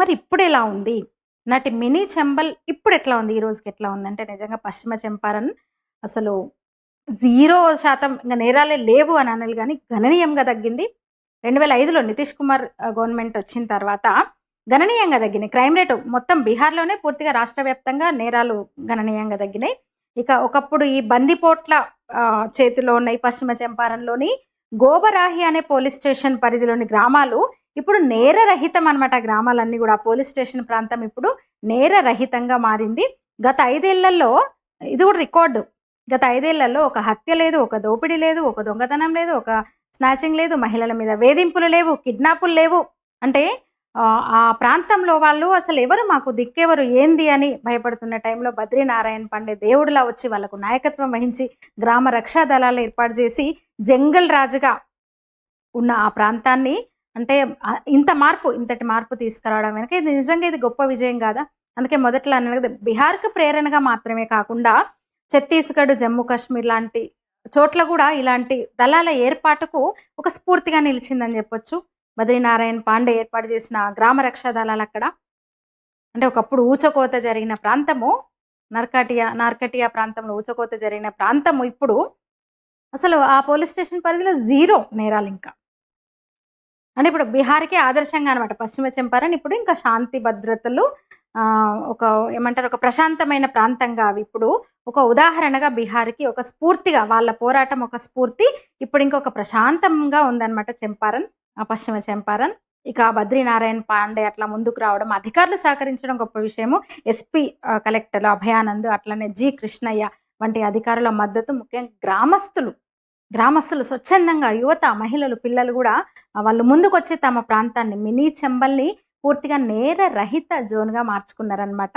మరి ఇప్పుడు ఎలా ఉంది? నాటి మినీ చెంబల్ ఇప్పుడు ఎట్లా ఉంది? ఈ రోజుకి ఎట్లా ఉంది? అంటే నిజంగా పశ్చిమ చెంపారన్ అసలు జీరో శాతం ఇంకా నేరాలే లేవు అని అనాలి కానీ గణనీయంగా తగ్గింది. రెండు వేల ఐదులో నితీష్ కుమార్ గవర్నమెంట్ వచ్చిన తర్వాత గణనీయంగా తగ్గినాయి క్రైమ్ రేటు మొత్తం బీహార్లోనే పూర్తిగా రాష్ట్ర వ్యాప్తంగా నేరాలు గణనీయంగా తగ్గినాయి. ఇక ఒకప్పుడు ఈ బందిపోట్ల చేతిలో ఉన్న ఈ పశ్చిమ చంపారణ్లోని గోబరాహి అనే పోలీస్ స్టేషన్ పరిధిలోని గ్రామాలు ఇప్పుడు నేరరహితం అనమాట గ్రామాలన్నీ కూడా. పోలీస్ స్టేషన్ ప్రాంతం ఇప్పుడు నేరరహితంగా మారింది. గత ఐదేళ్ళలో ఇది కూడా రికార్డు. గత ఐదేళ్ళలో ఒక హత్య లేదు ఒక దోపిడీ లేదు ఒక దొంగతనం లేదు ఒక స్నాచింగ్ లేదు మహిళల మీద వేధింపులు లేవు కిడ్నాపులు లేవు. అంటే ఆ, ప్రాంతంలో వాళ్ళు అసలు ఎవరు మాకు దిక్కెవరు ఏంది అని భయపడుతున్న టైంలో బద్రీనారాయణ పండే దేవుడిలా వచ్చి వాళ్ళకు నాయకత్వం వహించి గ్రామ రక్షా దళాలు ఏర్పాటు చేసి జంగల్ రాజుగా ఉన్న ఆ ప్రాంతాన్ని అంటే ఇంత మార్పు ఇంతటి మార్పు తీసుకురావడం వెనక ఇది నిజంగా ఇది గొప్ప విజయం కాదా? అందుకే మొదట్లో అన్నాను కదా బీహార్కు ప్రేరణగా మాత్రమే కాకుండా ఛత్తీస్గఢ్ జమ్మూ కాశ్మీర్ లాంటి చోట్ల కూడా ఇలాంటి దళాల ఏర్పాటుకు ఒక స్ఫూర్తిగా నిలిచిందని చెప్పొచ్చు. బద్రీనారాయణ పాండే ఏర్పాటు చేసిన గ్రామ రక్షా దళాలు అక్కడ. అంటే ఒకప్పుడు ఊచకోత జరిగిన ప్రాంతము నర్కటియా నార్కటియా ప్రాంతంలో ఊచకోత జరిగిన ప్రాంతము ఇప్పుడు అసలు ఆ పోలీస్ స్టేషన్ పరిధిలో జీరో నేరాలు ఇంకా. అంటే ఇప్పుడు బీహార్కే ఆదర్శంగా అనమాట పశ్చిమ చంపారన్ ఇప్పుడు ఇంకా శాంతి భద్రతలు ఆ, ఒక ఏమంటారు ఒక ప్రశాంతమైన ప్రాంతంగా అవి ఇప్పుడు ఒక ఉదాహరణగా బీహార్కి ఒక స్ఫూర్తిగా వాళ్ళ పోరాటం ఒక స్ఫూర్తి ఇప్పుడు ఇంకొక ప్రశాంతంగా ఉందన్నమాట చంపారన్ పశ్చిమ చంపారన్. ఇక బద్రీనారాయణ పాండే అట్లా ముందుకు రావడం అధికారులు సహకరించడం గొప్ప విషయము. ఎస్పీ కలెక్టర్ అభయానంద్ అట్లనే జి కృష్ణయ్య వంటి అధికారుల మద్దతు ముఖ్యంగా గ్రామస్తులు గ్రామస్తులు స్వచ్ఛందంగా యువత మహిళలు పిల్లలు కూడా వాళ్ళు ముందుకొచ్చి తమ ప్రాంతాన్ని మినీ చెంబల్ని పూర్తిగా నేర రహిత జోన్గా మార్చుకున్నారనమాట